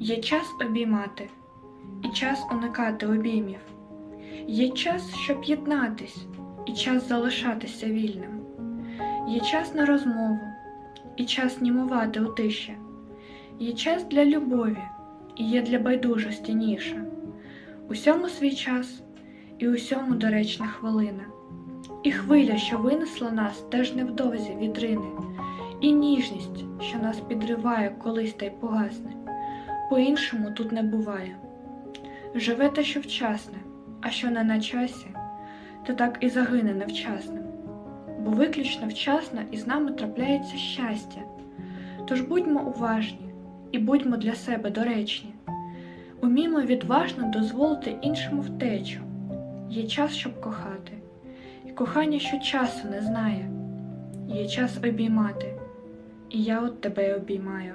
Є час обіймати і час уникати обіймів. Є час, щоб єднатись, і час залишатися вільним. Є час на розмову, і час німувати у тиші. Є час для любові, і є для байдужості ніша. Усьому свій час, і усьому доречна хвилина. І хвиля, що винесла нас, теж невдовзі відрине, і ніжність, що нас підриває колись та й погасне. По-іншому тут не буває. Живе те, що вчасне, а що не на часі, то так і загине невчасним. Бо виключно вчасно із нами трапляється щастя. Тож будьмо уважні і будьмо для себе доречні. Умімо відважно дозволити іншому втечу. Є час, щоб кохати, і кохання, що часу не знає. Є час обіймати, і я от тебе обіймаю.